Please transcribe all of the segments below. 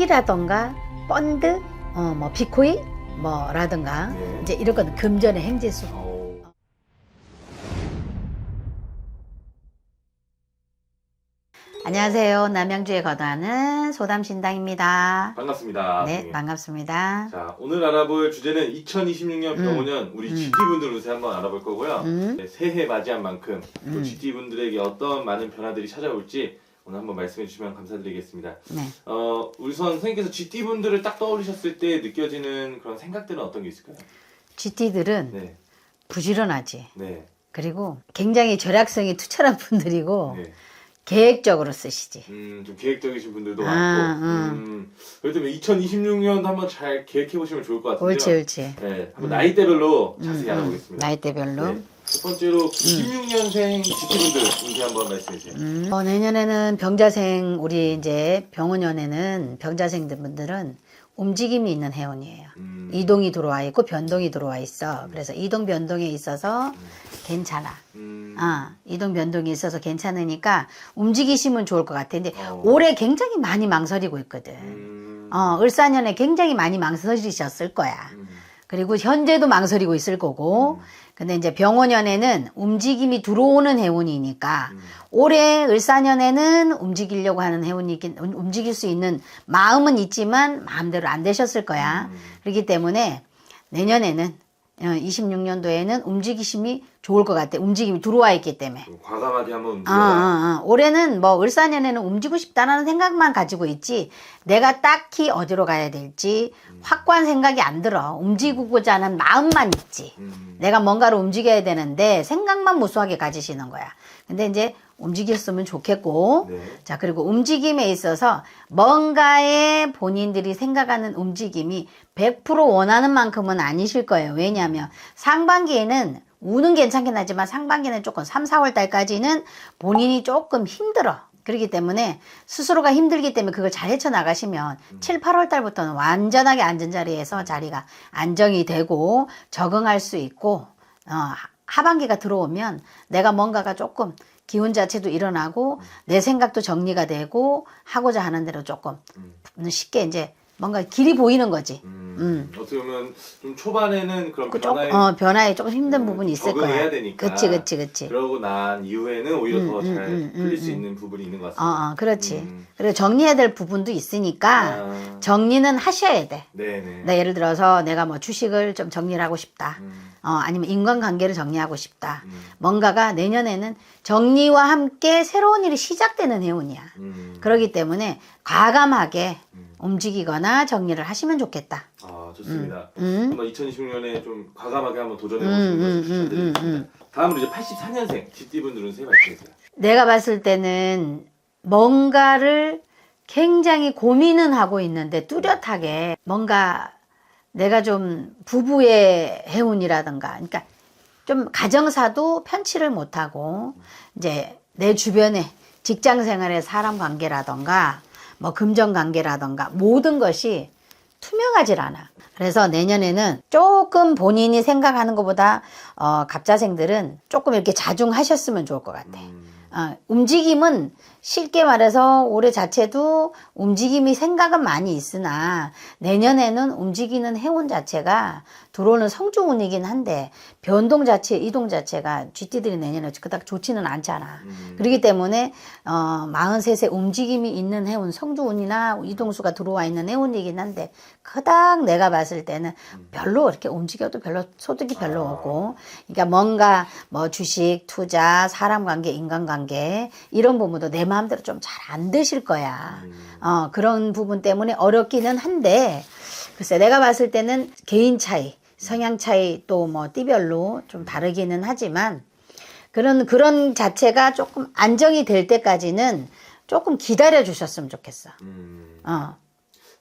토끼라던가 펀드, 어, 뭐 비코인, 뭐라든가 네. 이제 이런 건 금전의 행재수. 어, 안녕하세요. 남양주에 거주하는 소담신당입니다. 반갑습니다. 네, 선생님. 반갑습니다. 자, 오늘 알아볼 주제는 2026년 음. 병원년 우리 음. GT분들 운세 한번 알아볼 거고요. 음. 네, 새해 맞이한 만큼 또 음. GT분들에게 어떤 많은 변화들이 찾아올지 오늘 한번 말씀해 주시면 감사드리겠습니다. 네. 어, 우선 선생님께서 GT분들을 딱 떠올리셨을 때 느껴지는 그런 생각들은 어떤 게 있을까요? GT들은 네, 부지런하지. 네, 그리고 굉장히 절약성이 투철한 분들이고 네. 계획적으로 쓰시지. 음, 좀 계획적이신 분들도 아, 많고, 음. 음, 그래도 2026년도 한번 잘 계획해 보시면 좋을 것 같은데요. 옳지, 옳지. 네, 한번 음. 나이대별로 음, 자세히 음. 알아보겠습니다. 나이대별로. 네. 첫 번째로 16년생 GT분들 운세 한번 말씀해 주세요. 음. 어, 내년에는 병자생 우리 이제 병원연에는 병자생들 분들은 움직임이 있는 해운이에요. 음, 이동이 들어와 있고 변동이 들어와 있어. 그래서 이동 변동에 있어서 괜찮아. 음, 아, 이동 변동이 있어서 괜찮으니까 움직이시면 좋을 것 같아. 근데 어. 올해 굉장히 많이 망설이고 있거든. 음, 어, 을사년에 굉장히 많이 망설이셨을 거야. 음, 그리고 현재도 망설이고 있을 거고. 근데 이제 병원연에는 움직임이 들어오는 해운이니까 음. 올해 을사년에는 움직이려고 하는 해운이긴 음, 움직일 수 있는 마음은 있지만 마음대로 안 되셨을 거야. 음. 그렇기 때문에 내년에는 26년도에는 움직이심이 좋을 것 같아. 움직임이 들어와 있기 때문에. 좀 과감하게 한번 어, 움직여라. 어, 어. 올해는 뭐 을사년에는 움직이고 싶다는 생각만 가지고 있지 내가 딱히 어디로 가야 될지 확고한 생각이 안 들어 움직이고자 하는 마음만 있지 음, 내가 뭔가를 움직여야 되는데 생각만 무수하게 가지시는 거야 근데 이제 움직였으면 좋겠고. 네. 자 그리고 움직임에 있어서 뭔가에 본인들이 생각하는 움직임이 100% 원하는 만큼은 아니실 거예요. 왜냐하면 상반기에는 우는 괜찮긴 하지만 상반기는 조금 3, 4월 달까지는 본인이 조금 힘들어. 그렇기 때문에 스스로가 힘들기 때문에 그걸 잘 헤쳐나가시면 7, 8월 달부터는 완전하게 앉은 자리에서 자리가 안정이 되고 적응할 수 있고 어, 하- 하반기가 들어오면 내가 뭔가가 조금 기운 자체도 일어나고 내 생각도 정리가 되고 하고자 하는 대로 조금 음, 쉽게 이제 뭔가 길이 보이는 거지. 음, 음. 어떻게 보면 좀 초반에는 그런 그 변화에 어, 변화에 조금 힘든 음, 부분이 있을 거야. 되니까. 그치, 그치, 그치. 그러고 난 이후에는 오히려 음, 더 음, 잘 음, 풀릴 음, 수 음. 있는 부분이 있는 것 어, 같습니다. 어, 그렇지. 음. 그리고 정리해야 될 부분도 있으니까 아, 정리는 하셔야 돼. 네네. 나 예를 들어서 내가 뭐 주식을 좀 정리를 하고 싶다. 음, 어, 아니면 인간관계를 정리하고 싶다. 음, 뭔가가 내년에는 정리와 함께 새로운 일이 시작되는 해운이야. 음. 그렇기 때문에 과감하게 음. 움직이거나 정리를 하시면 좋겠다. 아 좋습니다. 음. 한번 2026년에 좀 과감하게 한번 도전해 음, 보시는 것을 음, 음, 추천드리겠습니다. 음, 다음으로 이제 84년생 GT분들은 세 말씀해 주세요. 내가 봤을 때는 뭔가를 굉장히 고민은 하고 있는데 뚜렷하게 뭔가 내가 좀 부부의 해운이라든가 그러니까 좀 가정사도 편치를 못하고 이제 내 주변에 직장 생활의 사람 관계라던가 뭐 금전 관계라던가 모든 것이 투명하질 않아. 그래서 내년에는 조금 본인이 생각하는 것보다 어, 갑자생들은 조금 이렇게 자중하셨으면 좋을 것 같아. 음, 어, 움직임은 쉽게 말해서 올해 자체도 움직임이 생각은 많이 있으나 내년에는 움직이는 해운 자체가 들어오는 성주운이긴 한데 변동 자체, 이동 자체가 쥐띠들이 내년에 그닥 좋지는 않잖아. 음. 그렇기 때문에 어 43세 움직임이 있는 해운 성주운이나 이동수가 들어와 있는 해운이긴 한데 그닥 내가 봤을 때는 별로 이렇게 움직여도 별로 소득이 별로 아. 없고 그러니까 뭔가 뭐 주식 투자 사람 관계 인간 관계 이런 부분도 내 마음대로 좀 잘 안 되실 거야 음. 어 그런 부분 때문에 어렵기는 한데 글쎄 내가 봤을 때는 개인 차이 성향 차이 또 뭐 띠별로 좀 다르기는 하지만 그런 그런 자체가 조금 안정이 될 때까지는 조금 기다려 주셨으면 좋겠어. 음. 어,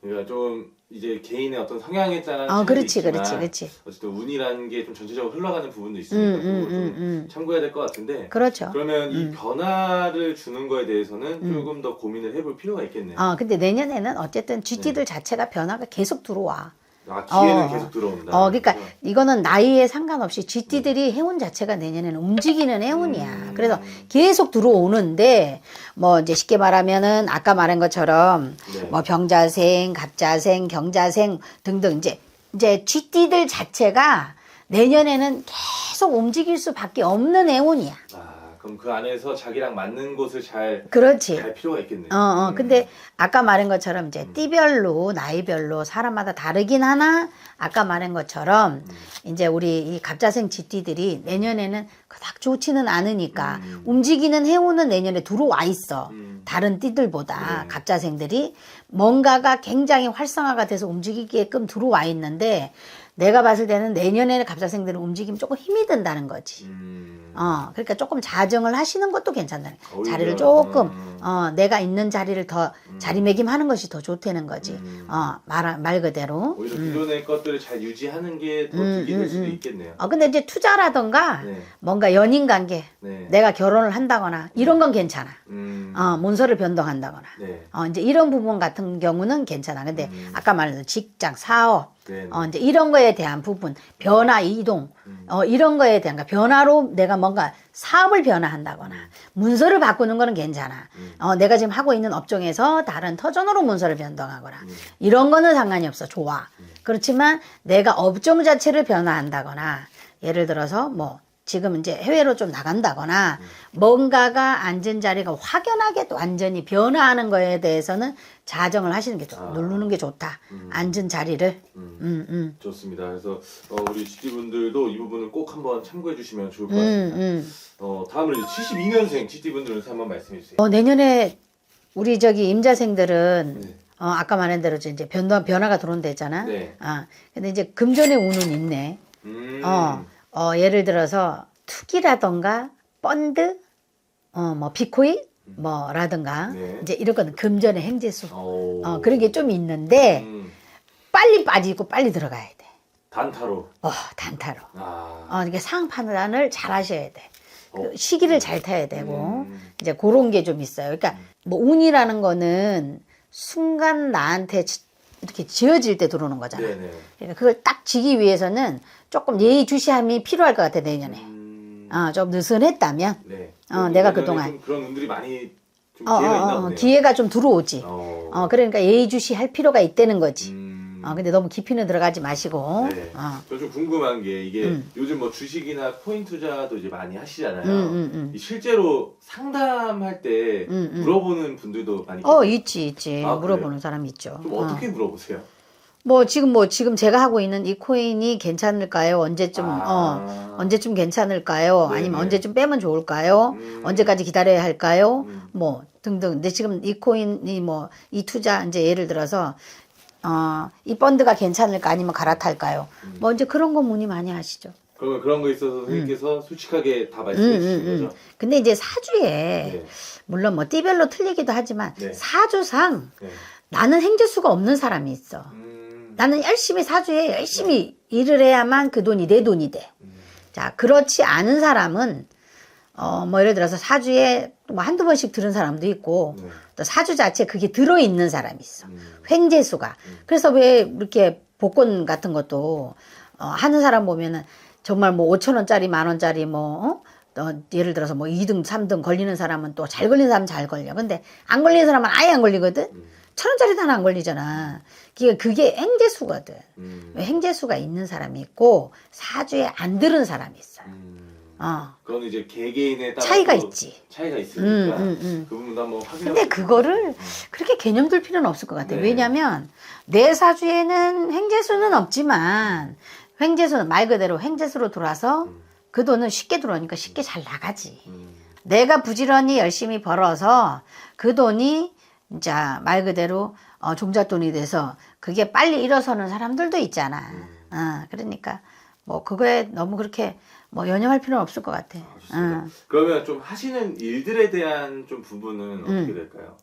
그러니까 좀 이제 개인의 어떤 성향에 따른 어, 차이도 그렇지, 있지만 그렇지, 그렇지. 어쨌든 운이라는 게 좀 전체적으로 흘러가는 부분도 음, 있으니까 음, 그거 좀 음, 음. 참고해야 될 것 같은데 그렇죠. 그러면 이 음. 변화를 주는 거에 대해서는 조금 더 고민을 해볼 필요가 있겠네요. 어, 근데 내년에는 어쨌든 GT들 자체가 변화가 계속 들어와. 아 뒤에는 어. 계속 들어온다. 어, 그러니까 이거는 나이에 상관없이 쥐띠들이 해운 자체가 내년에는 움직이는 해운이야. 음. 그래서 계속 들어오는데 뭐 이제 쉽게 말하면은 아까 말한 것처럼 네. 뭐 병자생, 갑자생, 경자생 등등 이제 이제 쥐띠들 자체가 내년에는 계속 움직일 수밖에 없는 해운이야. 아 그럼 그 안에서 자기랑 맞는 곳을 잘갈 그렇지. 필요가 있겠네요. 어, 어. 음. 근데 아까 말한 것처럼 이제 띠별로, 나이별로 사람마다 다르긴 하나, 아까 말한 것처럼 음. 이제 우리 이 갑자생 쥐띠들이 내년에는 그닥 좋지는 않으니까 음. 움직이는 해운은 내년에 들어와 있어. 음. 다른 띠들보다 네. 갑자생들이 뭔가가 굉장히 활성화가 돼서 움직이게끔 들어와 있는데 내가 봤을 때는 내년에는 갑자생들은 움직이면 조금 힘이 든다는 거지. 음. 어, 그러니까 조금 자정을 하시는 것도 괜찮다. 자리를 조금, 음. 어, 내가 있는 자리를 더 자리매김하는 것이 더 좋다는 거지. 음. 어, 말, 말 그대로. 오히려 음. 기존의 것들을 잘 유지하는 게더 음, 득이 될 음, 수도 음. 있겠네요. 어, 근데 이제 투자라던가 네. 뭔가 연인 관계, 네. 내가 결혼을 한다거나 이런 건 괜찮아. 음. 어, 문서를 변동한다거나. 네. 어, 이제 이런 부분 같은 경우는 괜찮아. 근데 음. 아까 말한 직장, 사업, 네. 어, 이제 이런 거에 대한 부분, 변화, 이동, 음. 어, 이런 거에 대한, 그러니까 변화로 내가 뭔가 사업을 변화한다거나, 문서를 바꾸는 거는 괜찮아. 음. 어, 내가 지금 하고 있는 업종에서 다른 터전으로 문서를 변동하거나, 음. 이런 거는 상관이 없어. 좋아. 그렇지만 내가 업종 자체를 변화한다거나, 예를 들어서 뭐, 지금 이제 해외로 좀 나간다거나, 뭔가가 앉은 자리가 확연하게 완전히 변화하는 거에 대해서는 자정을 하시는 게 좋아. 아. 누르는 게 좋다. 음. 앉은 자리를. 음. 음, 음. 좋습니다. 그래서 어, 우리 GT분들도 이 부분을 꼭 한번 참고해 주시면 좋을 것 음, 같습니다. 음. 어, 다음으로 이제 72년생 GT분들을 한번 말씀해 주세요. 어, 내년에 우리 저기 임자생들은 네. 어, 아까 말한 대로 이제 변화, 변화가 들어온다잖아. 네. 아, 근데 이제 금전의 운은 있네. 음. 어, 어, 예를 들어서 투기라던가 펀드, 어, 뭐 비코인, 뭐라든가 네. 이제 이런 거는 금전의 행재수. 어, 어, 그런 게 좀 있는데 음. 빨리 빠지고 빨리 들어가야 돼. 단타로. 어, 단타로. 아. 어, 이게 상황 판단을 잘 하셔야 돼. 그 어. 시기를 잘 타야 되고 음. 이제 그런 게 좀 있어요. 그러니까 뭐 운이라는 거는 순간 나한테 지- 이렇게 지어질 때 들어오는 거잖아. 네네. 그러니까 그걸 딱 지기 위해서는 조금 예의주시함이 필요할 것 같아 내년에. 음. 어, 좀 느슨했다면 네. 어, 내가 그동안- 좀 그런 운들이 많이 좀 어, 기회가 어, 있나 어, 보네요. 기회가 좀 들어오지. 어. 어, 그러니까 예의주시할 필요가 있다는 거지. 음. 어, 근데 너무 깊이는 들어가지 마시고. 네. 어. 저 좀 궁금한 게 이게 음. 요즘 뭐 주식이나 코인 투자도 이제 많이 하시잖아요. 음, 음, 음. 이 실제로 상담할 때 음, 음. 물어보는 분들도 많이 어, 계세요. 있지, 있지. 아, 물어보는 사람 있죠. 좀 어. 어떻게 물어보세요? 뭐 지금 뭐 지금 제가 하고 있는 이 코인이 괜찮을까요? 언제쯤 아. 어 언제쯤 괜찮을까요? 네네. 아니면 언제쯤 빼면 좋을까요? 음. 언제까지 기다려야 할까요? 음. 뭐 등등. 근데 지금 이 코인이 뭐 이 투자 이제 예를 들어서 어 이 펀드가 괜찮을까 아니면 갈아탈까요? 음. 뭐 이제 그런 거 문의 많이 하시죠. 그러면 그런 거 있어서 선생님께서 솔직하게 다 음, 말씀해 음, 주시는 음. 거죠? 근데 이제 사주에 네. 물론 뭐 띠별로 틀리기도 하지만 네. 사주상 네. 나는 행재수가 없는 사람이 있어. 음. 나는 열심히 사주에 열심히 일을 해야만 그 돈이 내 돈이 돼. 음. 자, 그렇지 않은 사람은, 어, 뭐, 예를 들어서 사주에 뭐 한두 번씩 들은 사람도 있고, 네. 또 사주 자체에 그게 들어있는 사람이 있어. 음. 횡재수가. 그래서 왜 이렇게 복권 같은 것도, 어, 하는 사람 보면은 정말 뭐 5천 원짜리, 만 원짜리 뭐, 어? 어, 예를 들어서 뭐 2등, 3등 걸리는 사람은 또 잘 걸리는 사람은 잘 걸려. 근데 안 걸리는 사람은 아예 안 걸리거든? 음. 천 원짜리도 하나 안 걸리잖아. 그게, 그게 행재수거든. 음. 행재수가 있는 사람이 있고 사주에 안 들은 사람이 있어요. 음. 어. 그건 이제 개개인에 따라 차이가 있지. 차이가 있으니까 음, 음, 음. 그 부분도 한번 확인해 근데 그거를 같아요. 그렇게 개념 둘 필요는 없을 것 같아. 네. 왜냐면 내 사주에는 행재수는 없지만 횡재수는 말 그대로 행재수로 들어와서 음. 그 돈은 쉽게 들어오니까 쉽게 잘 나가지. 음. 내가 부지런히 열심히 벌어서 그 돈이 이제 말 그대로 어, 종잣돈이 돼서 그게 빨리 일어서는 사람들도 있잖아. 음. 어, 그러니까 뭐 그거에 너무 그렇게 뭐 연연할 필요는 없을 것 같아. 아. 어. 그러면 좀 하시는 일들에 대한 좀 부분은 어떻게 음. 될까요?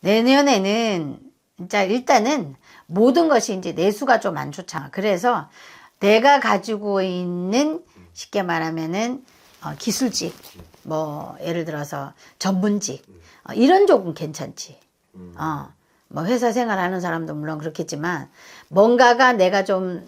내년에는 진짜 일단은 모든 것이 이제 내수가 좀 안 좋잖아. 그래서 내가 가지고 있는 쉽게 말하면은 어, 기술직, 뭐 예를 들어서 전문직 어, 이런 쪽은 괜찮지. 음. 어, 뭐 회사 생활하는 사람도 물론 그렇겠지만 뭔가가 내가 좀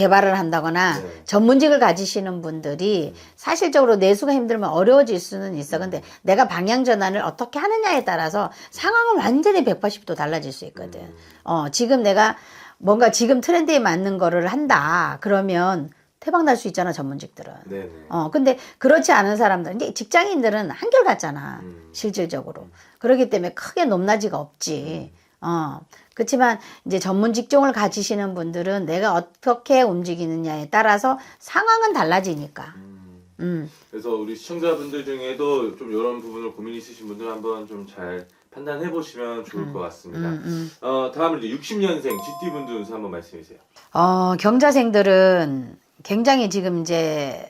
개발을 한다거나 네. 전문직을 가지시는 분들이 사실적으로 내수가 힘들면 어려워질 수는 있어. 근데 내가 방향 전환을 어떻게 하느냐에 따라서 상황은 완전히 180도 달라질 수 있거든. 음. 어, 지금 내가 뭔가 지금 트렌드에 맞는 거를 한다. 그러면 대박 날 수 있잖아, 전문직들은. 네네. 어, 근데 그렇지 않은 사람들, 이제 직장인들은 한결 같잖아, 음. 실질적으로. 그렇기 때문에 크게 높낮이가 없지. 어, 그렇지만 이제 전문 직종을 가지시는 분들은 내가 어떻게 움직이느냐에 따라서 상황은 달라지니까. 음. 음, 그래서 우리 시청자분들 중에도 좀 이런 부분을 고민 있으신 분들 한번 좀 잘 판단해 보시면 좋을 것 같습니다. 음, 음. 어, 다음은 이제 60년생 GT 분들 운세 한번 말씀해 주세요. 어, 경자생들은 굉장히 지금 이제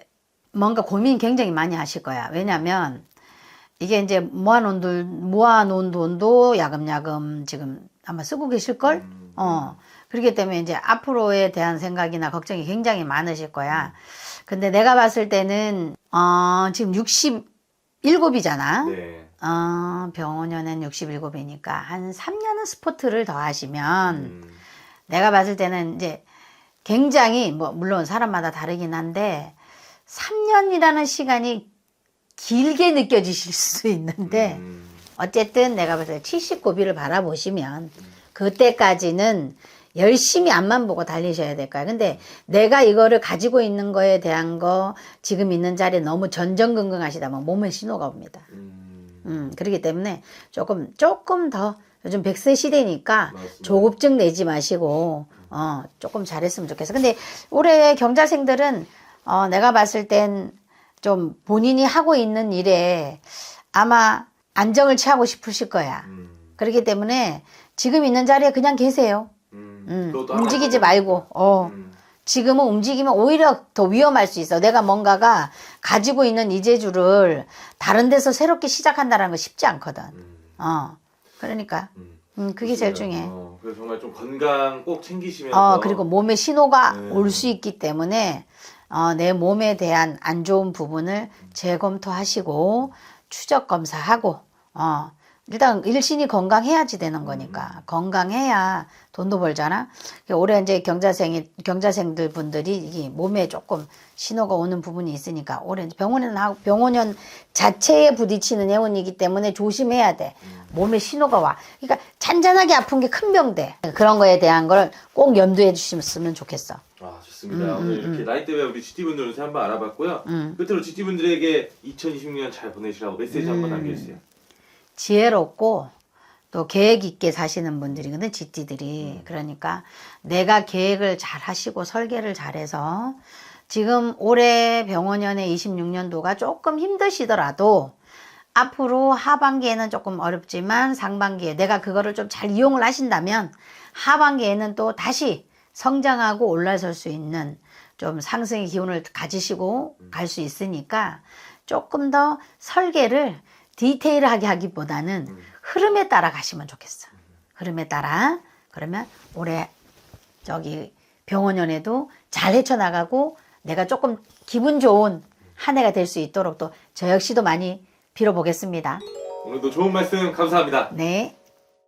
뭔가 고민 굉장히 많이 하실 거야. 왜냐면 이게 이제 모아놓은, 돈- 모아놓은 돈도 야금야금 지금 아마 쓰고 계실걸? 음. 어. 그렇기 때문에 이제 앞으로에 대한 생각이나 걱정이 굉장히 많으실 거야. 근데 내가 봤을 때는, 어, 지금 67이잖아. 네. 어, 병원연은 67이니까 한 3년은 스포트를 더 하시면 음. 내가 봤을 때는 이제 굉장히 뭐 물론 사람마다 다르긴 한데 3년이라는 시간이 길게 느껴지실 수 있는데 음. 어쨌든 내가 봤을 때 79비를 바라보시면 그때까지는 열심히 앞만 보고 달리셔야 될 거야. 근데 내가 이거를 가지고 있는 거에 대한 거 지금 있는 자리에 너무 전전긍긍 하시다면 몸에 신호가 옵니다. 음. 음, 그렇기 때문에 조금, 조금 더 요즘 100세 시대니까 맞습니다. 조급증 내지 마시고, 어, 조금 잘했으면 좋겠어. 근데 올해 경자생들은, 어, 내가 봤을 땐 좀 본인이 하고 있는 일에 아마 안정을 취하고 싶으실 거야. 음. 그렇기 때문에 지금 있는 자리에 그냥 계세요. 음. 음, 움직이지 말고, 어. 음. 지금은 움직이면 오히려 더 위험할 수 있어. 내가 뭔가가 가지고 있는 이 재주를 다른 데서 새롭게 시작한다는 거 쉽지 않거든. 음. 어. 그러니까, 음. 음, 그게 제일. 중요해. 어, 그래서 정말 좀 건강 꼭 챙기시면서 어, 그리고 몸에 신호가 네. 올수 있기 때문에, 어, 내 몸에 대한 안 좋은 부분을 재검토하시고, 추적 검사하고, 어, 일단 일신이 건강해야지 되는 거니까 건강해야 돈도 벌잖아. 올해 이제 경자생이 경자생들 분들이 이게 몸에 조금 신호가 오는 부분이 있으니까 올해 이제 병원은 하고 병원연 자체에 부딪히는 해운이기 때문에 조심해야 돼. 몸에 신호가 와. 그러니까 잔잔하게 아픈 게 큰 병돼. 그런 거에 대한 걸 꼭 염두해 주셨으면 좋겠어. 아 좋습니다. 오늘 이렇게 나이대별 우리 GT 분들 운세 한번 알아봤고요. 음. 끝으로 GT 분들에게 2026년 잘 보내시라고 메시지 한번 남겨주세요. 지혜롭고 또 계획 있게 사시는 분들이거든 지띠들이 그러니까 내가 계획을 잘 하시고 설계를 잘해서 지금 올해 병원연의 26년도가 조금 힘드시더라도 앞으로 하반기에는 조금 어렵지만 상반기에 내가 그거를 좀 잘 이용을 하신다면 하반기에는 또 다시 성장하고 올라설 수 있는 좀 상승의 기운을 가지시고 갈 수 있으니까 조금 더 설계를 디테일하게 하기보다는 흐름에 따라 가시면 좋겠어. 흐름에 따라 그러면 올해 저기 병원연에도 잘 헤쳐나가고 내가 조금 기분 좋은 한 해가 될 수 있도록 또 저 역시도 많이 빌어보겠습니다. 오늘도 좋은 말씀 감사합니다. 네.